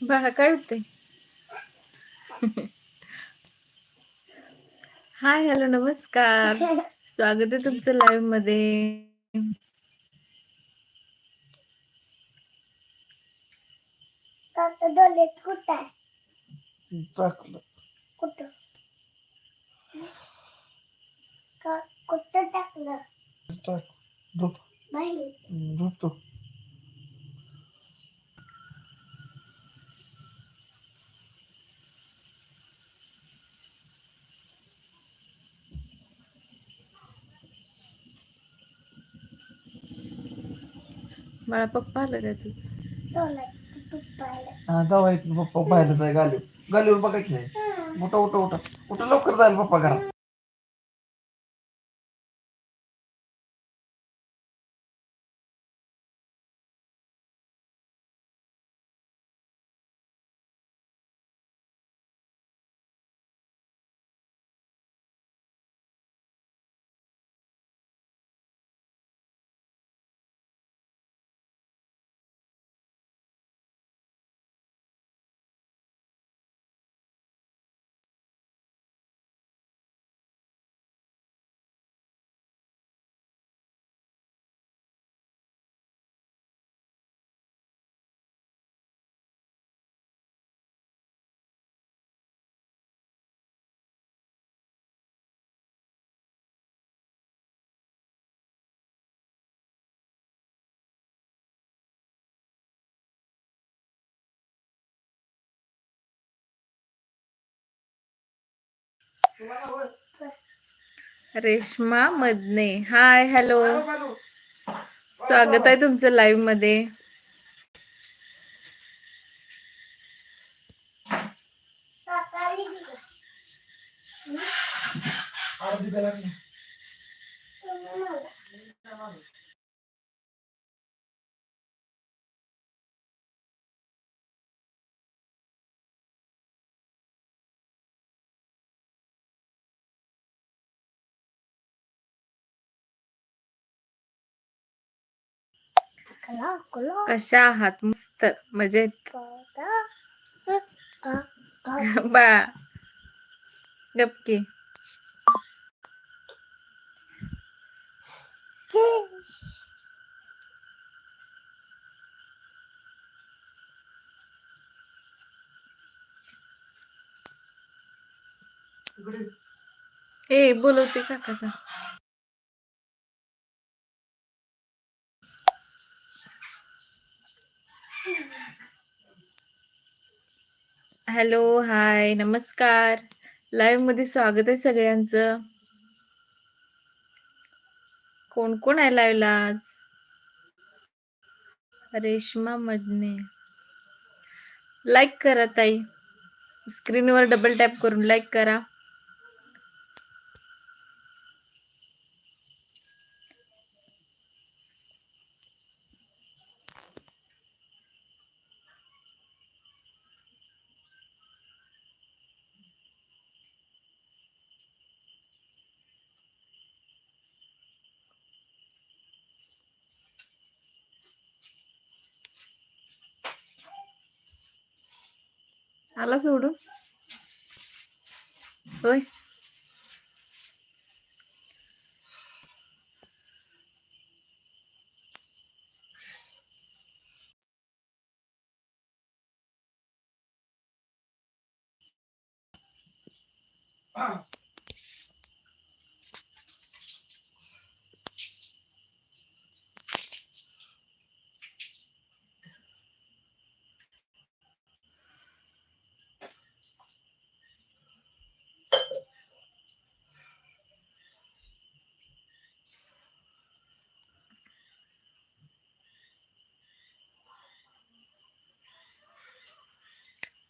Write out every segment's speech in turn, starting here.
बाळा काय होते हाय हॅलो नमस्कार. स्वागत आहे तुमचं लाईव्हमध्ये टाकलं. कुठं? का कुठं टाकलं? झोपतो बाळा पप्पा आलं काय तुझ? हा जाऊ पप्पा बाहेर जाय गालीव गालीवर बघा की. आहे उठा उठा उठा. उठा लवकर जाईल पप्पा घरात. रेश्मा मदने. हाय हॅलो स्वागत आहे तुमचं लाईव्हमध्ये. कशा आहात? मस्त. मजेत. का का बाळा. गपकी ए बोलवते काकाचा. हॅलो हाय नमस्कार. लाईव्हमध्ये स्वागत आहे सगळ्यांचं. कोण कोण आहे लाईव्हला आज? रेश्मा मडने. लाईक करा ताई. स्क्रीनवर डबल टॅप करून लाईक करा. आला सोडून. होय.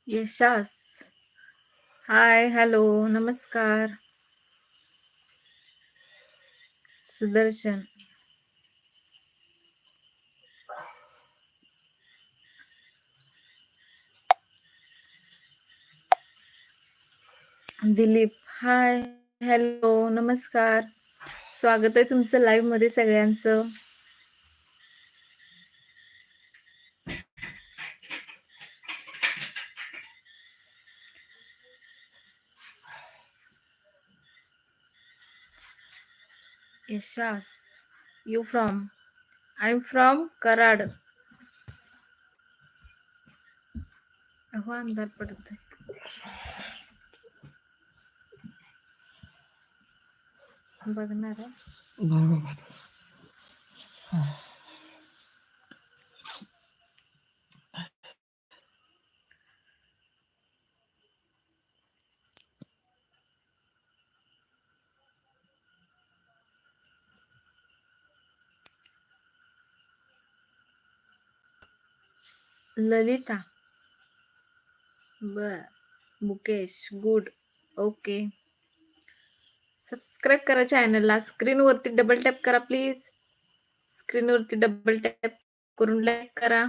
यशास. हाय हॅलो नमस्कार. सुदर्शन. दिलीप. हाय हॅलो नमस्कार. स्वागत आहे तुमचं लाईव्हमध्ये सगळ्यांचं. यशास you from I am from Karad अहो अंधार पडत बघणार ललिता. बर मुकेश गुड. ओके. सबस्क्राईब करा चॅनलला स्क्रीनवरती डबल टॅप करा प्लीज स्क्रीनवरती डबल टॅप करून लाईक करा.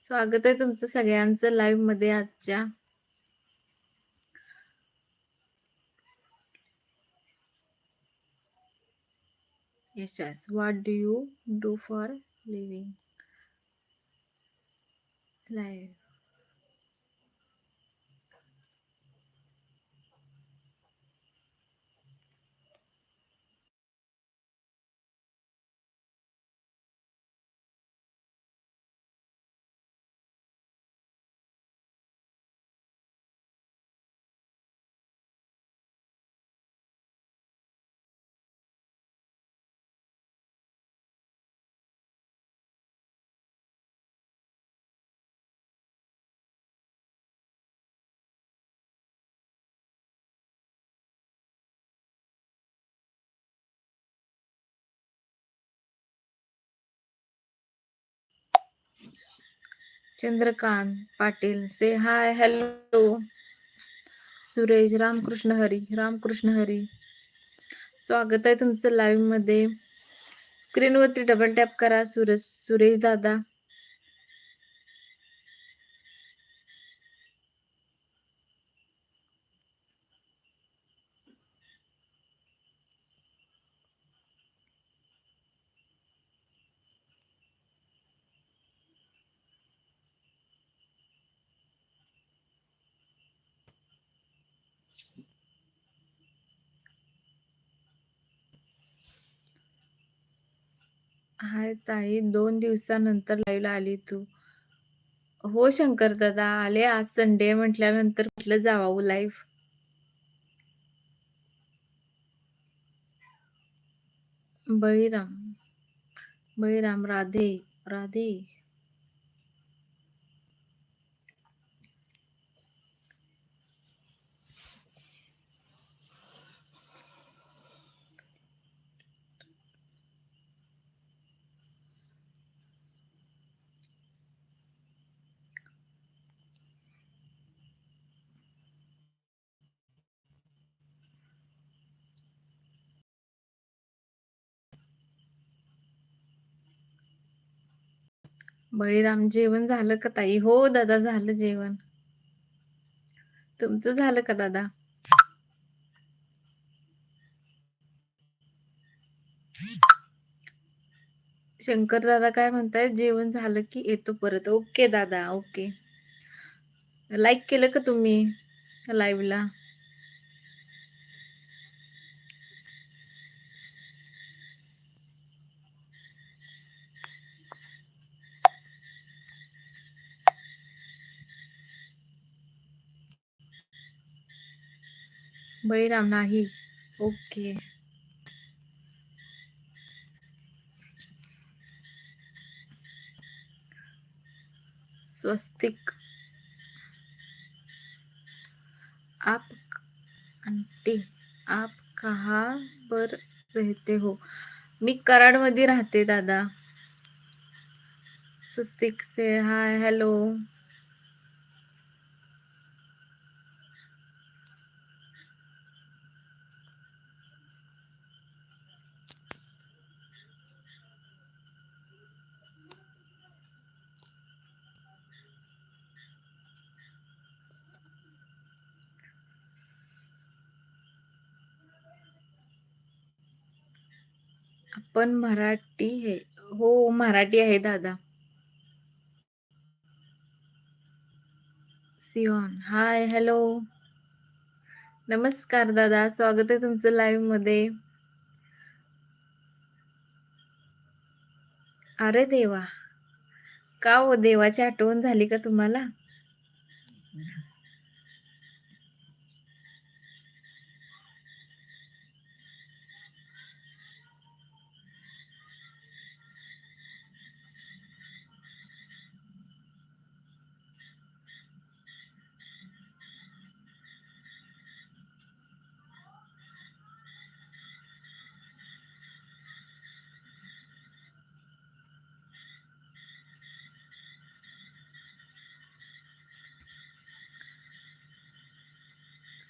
स्वागत आहे तुमचं सगळ्यांचं लाईव्हमध्ये आजच्या. What do you do for living? Life. Chandrakant Patil say hi hello Suresh Ramkrishna Hari Ramkrishna Hari. स्वागत आहे तुमचं लाईव्हमध्ये. स्क्रीनवरती डबल टॅप करा सुरेश सुरेश दादा. हाय दोन दिवसानंतर लाईव्हला आली तू. हो शंकर दादा आले आज संडे म्हटल्यानंतर म्हटलं जावावं लाईव्ह बळीराम बळीराम राधे राधे. बळीराम जेवण झालं का ताई? हो दादा झालं जेवण. तुमचं झालं का दादा? शंकर दादा काय म्हणताय? जेवण झालं की येतो परत. ओके दादा ओके. लाईक केलं का तुम्ही? लाईव्हला बळीराम नाही ओके स्वस्तिक आप आंटी आप कहाँ पर रहते हो? मी कराड मध्ये राहते दादा. स्वस्तिक से हाय हॅलो आपण मराठी आहे हो मराठी आहे दादा. Sion hi hello. नमस्कार दादा स्वागत आहे तुमचं लाईव्हमध्ये. अरे देवा. का हो देवाची आठवण झाली का तुम्हाला?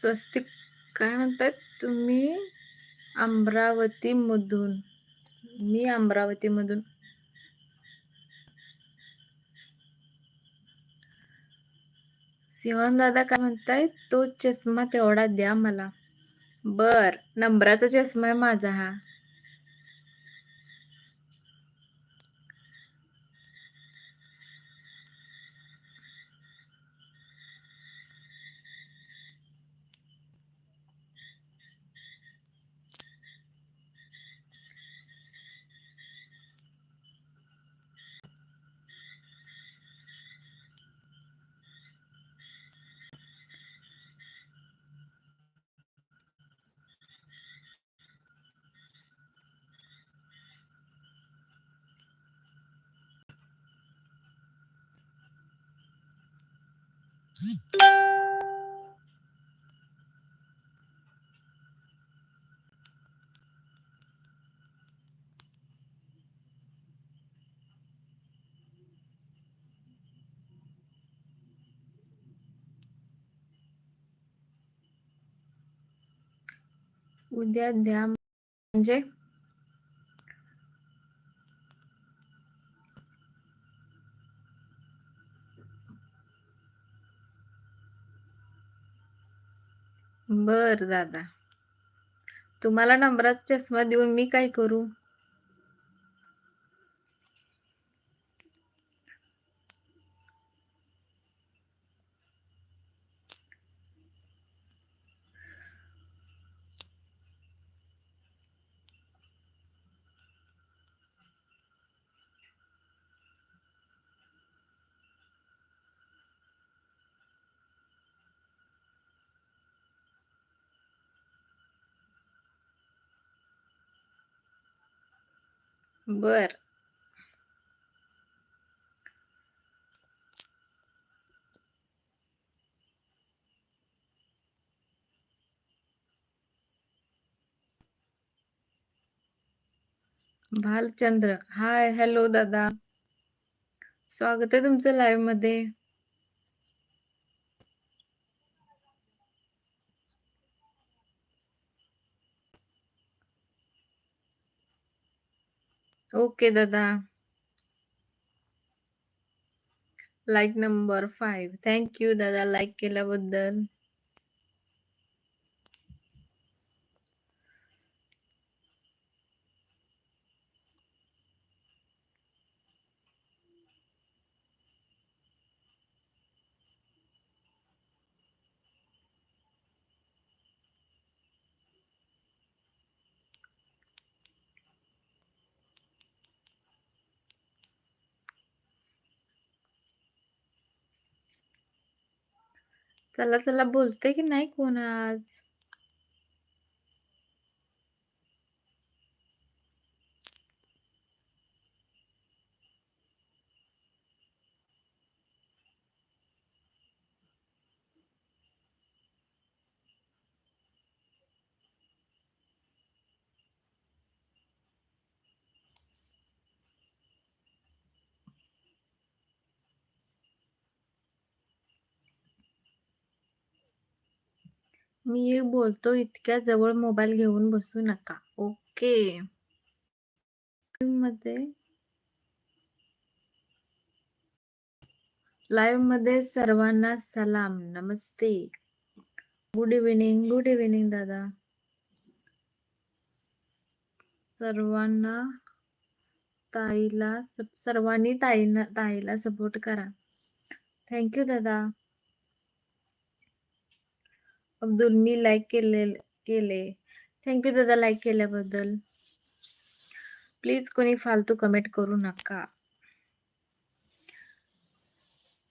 स्वस्तिक काय म्हणतात तुम्ही? अमरावतीमधून. मी अमरावतीमधून. सिवन दादा काय म्हणताय? तो चष्मा तेवढा द्या मला. बर नंबराचा चष्मा आहे माझा हा. उद्या द्या. म्हणजे बर दादा. तुम्हाला नंबराचा चष्मा देऊन मी काय करू? बर. भालचंद्र. हाय हॅलो दादा. स्वागत आहे तुमचं लाईव्हमध्ये. ओके दादा. Like number five thank you दादा लाईक केल्याबद्दल. चला चला बोलते की नाही कोण आज? मी बोलतो इतक्या जवळ मोबाईल घेऊन बसू नका ओके? मध्ये लाईव्हमध्ये सर्वांना सलाम नमस्ते. गुड इव्हिनिंग गुड इव्हिनिंग दादा. सर्वांना ताईला सर्वांनी ताईला ताईला सपोर्ट करा. थँक्यू दादा. अब्दुलनी लाईक केले केले. थँक्यू दादा लाईक केल्याबद्दल. प्लीज कोणी फालतू कमेंट करू नका.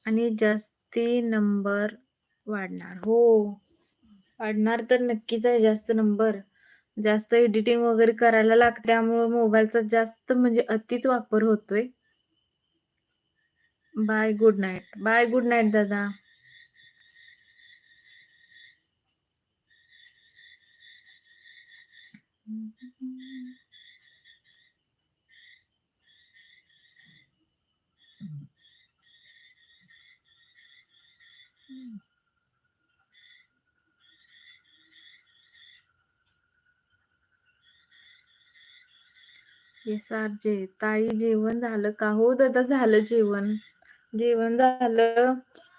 आणि जास्ती नंबर वाढणार. हो वाढणार तर नक्कीच आहे जास्त नंबर जास्त एडिटिंग वगैरे करायला लागते त्यामुळे मोबाईलचा जास्त म्हणजे अतिच वापर होतोय. Bye good night bye good night दादा. येस आर जे ताई जेवण झालं का? हो दादा झालं जेवण. जेवण झालं.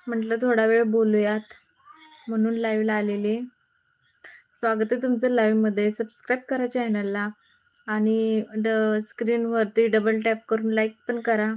म्हटलं थोडा वेळ बोलूयात. म्हणून लाईव्हला आलेले. स्वागत आहे तुमचं लाईव्हमध्ये सबस्क्राईब करा चॅनलला आणि ड स्क्रीनवरती डबल टॅप करून लाईक पण करा.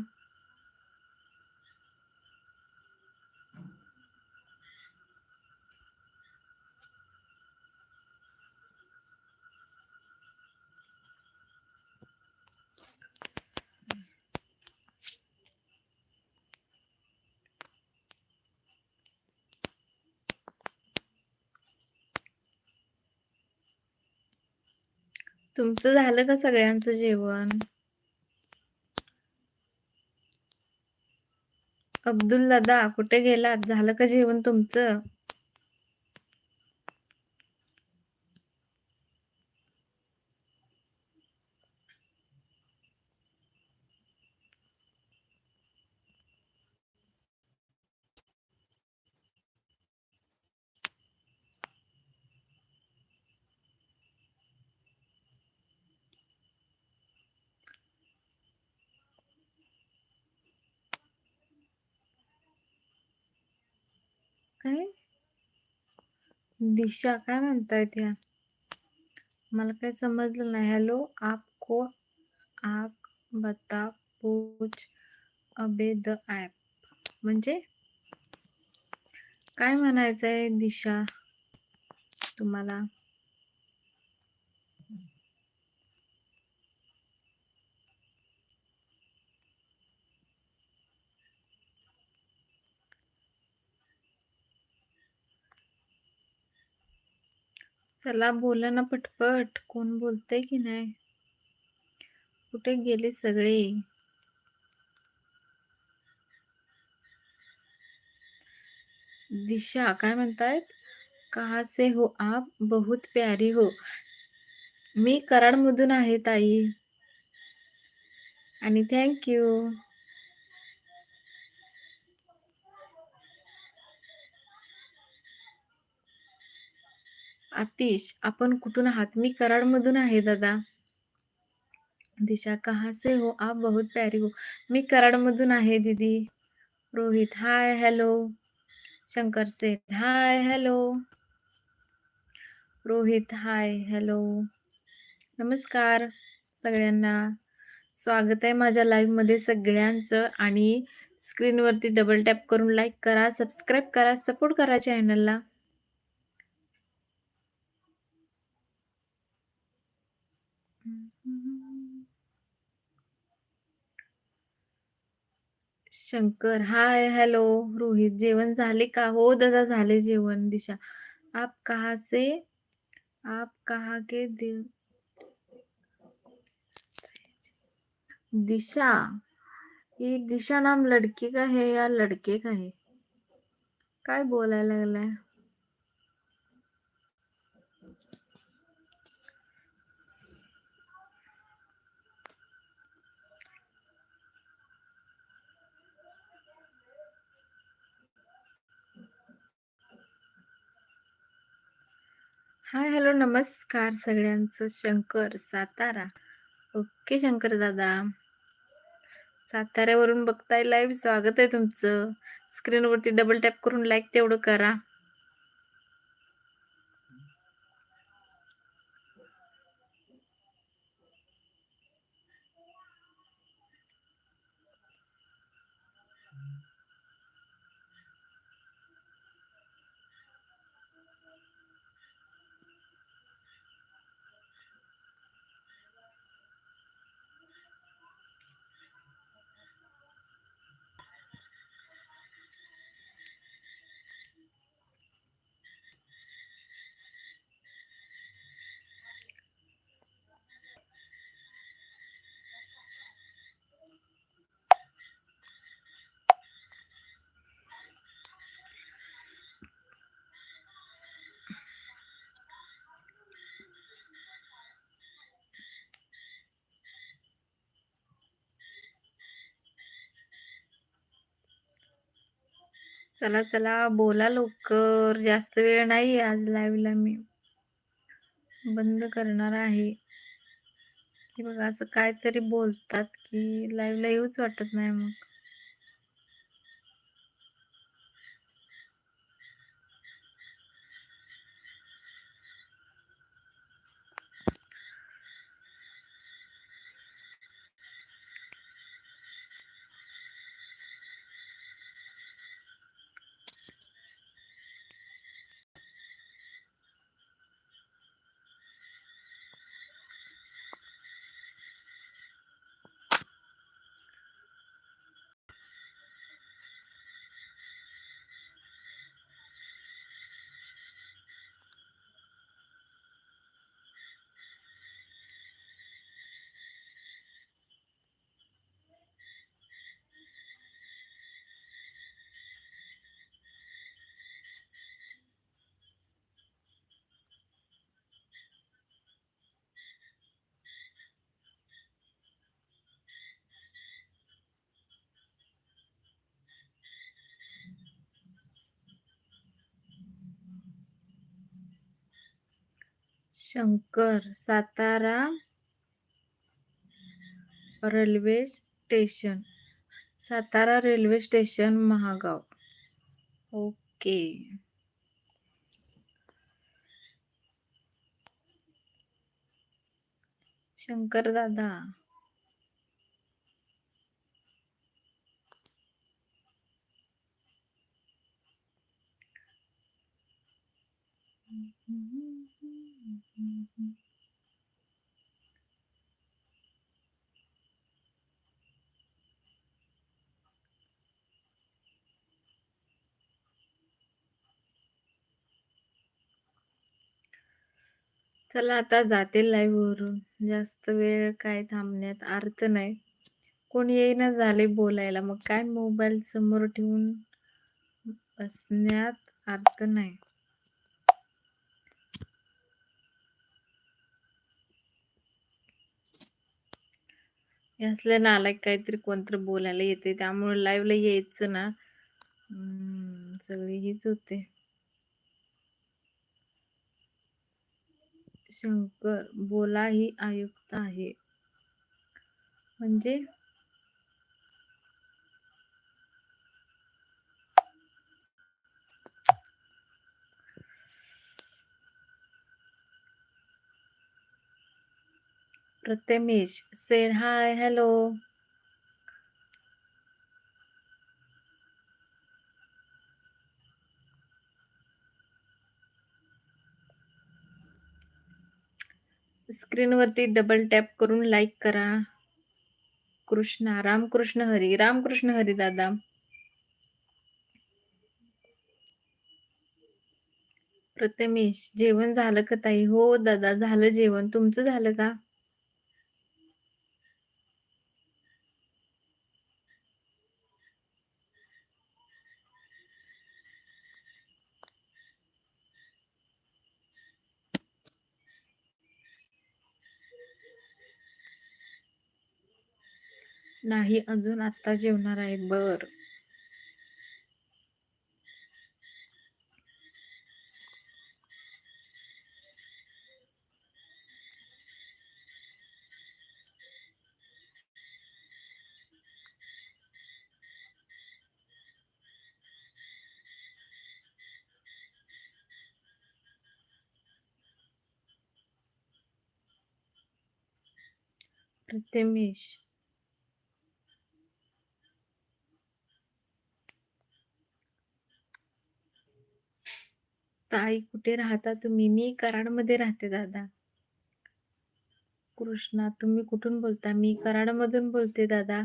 तुमचं झालं का सगळ्यांचं जेवण? अब्दुल दादा कुठे गेलात? झालं का जेवण तुमचं? काय? दिशा काय म्हणताय त्या? मला काही समजलं नाही. हॅलो आपको आप बता पूछ अबे द ॲप म्हणजे? काय म्हणायचंय दिशा तुम्हाला? चला बोला ना पटपट कोण बोलतंय की नाही? कुठे गेले सगळे? दिशा काय म्हणतायत? कहा से हो आप? बहुत प्यारी हो. मी कराडमधून आहे ताई. आणि थँक्यू आतिश आपण कुठून आहात? मी कराडमधून आहे दादा. दिशा कहा से हो? आप बहुत प्यारी हो. मी कराडमधून आहे दीदी. Rohit hi hello Shankar Seth hi hello Rohit hi hello नमस्कार सगळ्यांना. स्वागत आहे माझ्या लाईव्हमध्ये सगळ्यांचं आणि स्क्रीनवरती डबल टॅप करून लाईक करा सबस्क्राईब करा सपोर्ट करा चॅनलला शंकर, हाय, हेलो, रोहित जेवन झाले का? हो, दादा, झाले जेवण, दिशा. आप कहा से? आप कहा के दिल? दिशा, ये दिशा नाम लड़की का है या लड़के का है? काय बोलायला लागलाय? हाय हॅलो नमस्कार सगळ्यांचं. शंकर सातारा. ओके शंकर दादा. साताऱ्यावरून बघताय लाईव्ह स्वागत आहे तुमचं. स्क्रीनवरती डबल टॅप करून लाईक तेवढं करा. चला चला बोला लवकर. जास्त वेळ नाही आज लाईव्हला मी. बंद करणार आहे. हे बघा असं काहीतरी बोलतात की लाईव्हला येऊच वाटत नाही मग. Shankar Satara railway station. Satara railway station Mahagaon. Okay. Shankar दादा. चला आता जाते लाईव्ह वरून. जास्त वेळ काय थांबण्यात अर्थ नाही. कोण येईना झाले बोलायला. मग काय मोबाईल समोर ठेवून बसण्यात अर्थ नाही. हे असल्या नालायक काहीतरी कोणतरी बोलायला येते त्यामुळे लाईव्हला यायचं ना. हम्म, सगळी हीच होते. शंकर बोला ही आयुक्त आहे. म्हणजे? प्रथमेश सेड हाय हॅलो स्क्रीनवरती डबल टॅप करून लाईक करा. कृष्णा रामकृष्ण हरी रामकृष्ण हरी दादा. प्रथमेश जेवण झालं का ताई? हो दादा झालं जेवण. तुमचं झालं का? नाही अजून आत्ता जेवणार आहे. बर. प्रथमेश ताई कुठे राहता तुम्ही? मी कराडमध्ये राहते दादा. कृष्णा तुम्ही कुठून बोलता? मी कराडमधून बोलते दादा.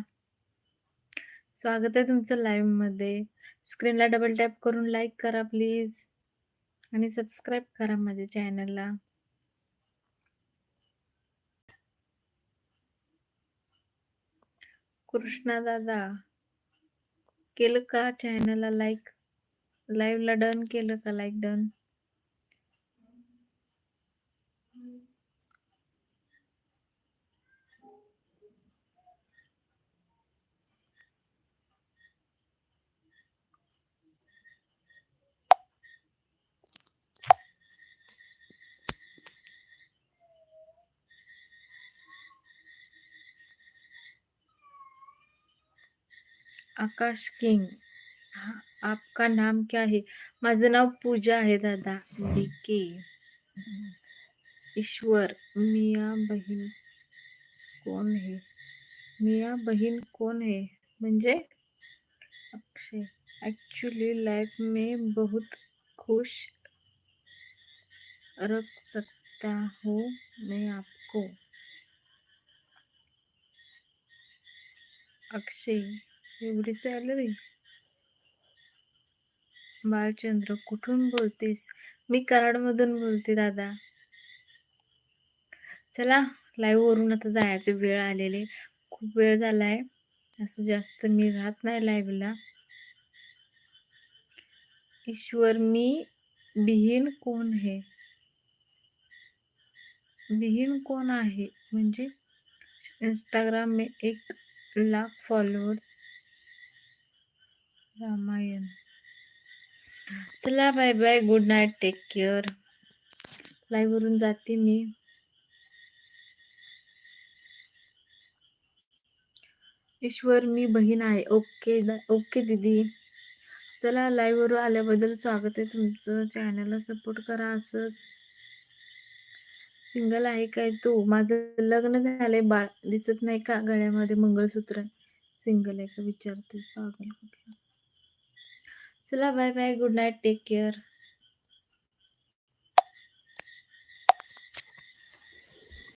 स्वागत आहे तुमचं लाईव्हमध्ये. स्क्रीनला डबल टॅप करून लाईक करा प्लीज आणि सबस्क्राईब करा माझ्या चॅनलला कृष्णा दादा केलं का चॅनलला लाईक लाइव ला डन के केलं का लाइक डन आकाश किंग आपका नाम क्या है? माझं नाव पूजा आहे दादा. डीके ईश्वर. मिया बहीण कोण है मिया बहीण कौन है म्हणजे अक्षय. एक्चुअली लाइफ में बहुत खुश रख सकता हूँ मैं आपको. अक्षय एवढी सॅलरी बाळचंद्र कुठून बोलतेस? मी कराडमधून बोलते दादा. चला लाईव्हवरून आता जायचे वेळ आलेले. खूप वेळ झालाय. असं जास्त मी राहत नाही लाईव्हला ईश्वर मी बिहीन कोण हे बिहीन कोण आहे? म्हणजे इंस्टाग्राम में एक लाख फॉलोअर्स रामायण. चला bye bye. Good night take care लाईव्हवरून जाते मी. ईश्वर मी बहीण आहे. ओके ओके दीदी. चला लाईव्ह आल्याबद्दल स्वागत आहे तुमचं. चॅनलला सपोर्ट करा असंच. सिंगल आहे काय तू? माझं लग्न झालंय. बाळ दिसत नाही का? गळ्यामध्ये मंगळसूत्र. सिंगल आहे का? विचारतोय. पागल कुठला? चला bye bye good night take care